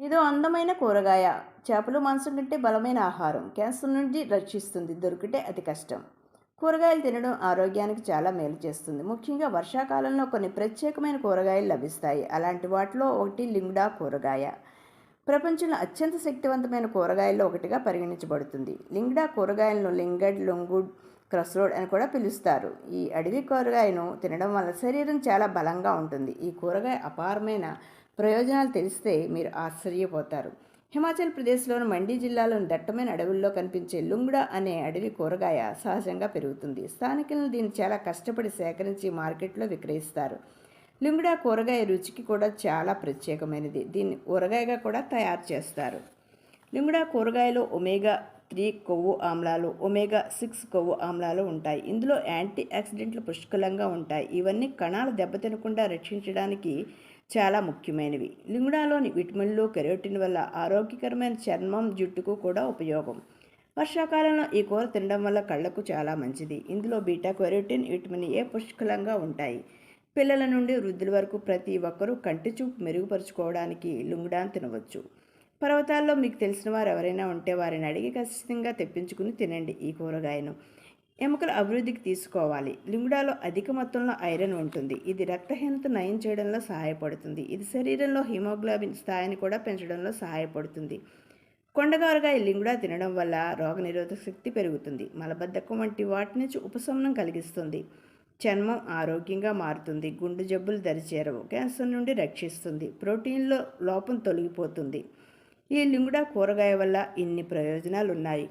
ఇదో అందమైన కూరగాయ. చేపలు మాంసం కంటే బలమైన ఆహారం. క్యాన్సర్ నుండి రక్షిస్తుంది. దొరికితే అతి కష్టం. కూరగాయలు తినడం ఆరోగ్యానికి చాలా మేలు చేస్తుంది. ముఖ్యంగా వర్షాకాలంలో కొన్ని ప్రత్యేకమైన కూరగాయలు లభిస్తాయి. అలాంటి వాటిలో ఒకటి లింగుడా కూరగాయ. ప్రపంచంలో అత్యంత శక్తివంతమైన కూరగాయల్లో ఒకటిగా పరిగణించబడుతుంది. లింగడా కూరగాయలను లింగడ్ లొంగుడ్ క్రస్రోడ్ అని కూడా పిలుస్తారు. ఈ అడవి కూరగాయను తినడం వల్ల శరీరం చాలా బలంగా ఉంటుంది. ఈ కూరగాయ అపారమైన ప్రయోజనాలు తెలిస్తే మీరు ఆశ్చర్యపోతారు. హిమాచల్ ప్రదేశ్లోని మండి జిల్లాలోని దట్టమైన అడవుల్లో కనిపించే లుంగ్డా అనే అడవి కూరగాయ సహజంగా పెరుగుతుంది. స్థానికులను దీన్ని చాలా కష్టపడి సేకరించి మార్కెట్లో విక్రయిస్తారు. లుంగ్డా కూరగాయ రుచికి కూడా చాలా ప్రత్యేకమైనది. దీన్ని ఊరగాయగా కూడా తయారు చేస్తారు. లింగుడా కూరగాయలో ఒమేగా త్రీ కొవ్వు ఆమ్లాలు ఒమేగా సిక్స్ కొవ్వు ఆమ్లాలు ఉంటాయి. ఇందులో యాంటీ ఆక్సిడెంట్లు పుష్కలంగా ఉంటాయి. ఇవన్నీ కణాలు దెబ్బతినకుండా రక్షించడానికి చాలా ముఖ్యమైనవి. లింగుడాలోని విటమిన్లు కెరోటిన్ వల్ల ఆరోగ్యకరమైన చర్మం జుట్టుకు కూడా ఉపయోగం. వర్షాకాలంలో ఈ కూర తినడం వల్ల కళ్ళకు చాలా మంచిది. ఇందులో బీటా కెరోటిన్ విటమిన్ ఏ పుష్కలంగా ఉంటాయి. పిల్లల నుండి వృద్ధుల వరకు ప్రతి ఒక్కరూ కంటి చూపు మెరుగుపరుచుకోవడానికి లుంగుడాన్ తినవచ్చు. పర్వతాల్లో మీకు తెలిసిన వారు ఎవరైనా ఉంటే వారిని అడిగి ఖచ్చితంగా తెప్పించుకుని తినండి ఈ కూరగాయను. ఎముకల అభివృద్ధికి తీసుకోవాలి. లింగుడాలో అధిక మొత్తంలో ఐరన్ ఉంటుంది. ఇది రక్తహీనత నయం చేయడంలో సహాయపడుతుంది. ఇది శరీరంలో హిమోగ్లోబిన్ స్థాయిని కూడా పెంచడంలో సహాయపడుతుంది. కొండగారగాయ లింగుడా తినడం వల్ల రోగనిరోధక శక్తి పెరుగుతుంది. మలబద్ధకం వంటి వాటి నుంచి ఉపశమనం కలిగిస్తుంది. చర్మం ఆరోగ్యంగా మారుతుంది. గుండె జబ్బులు దరిచేరవు. క్యాన్సర్ నుండి రక్షిస్తుంది. ప్రోటీన్లో లోపం తొలగిపోతుంది. ఈ లింగుడా కూరగాయ వల్ల ఇన్ని ప్రయోజనాలు ఉన్నాయి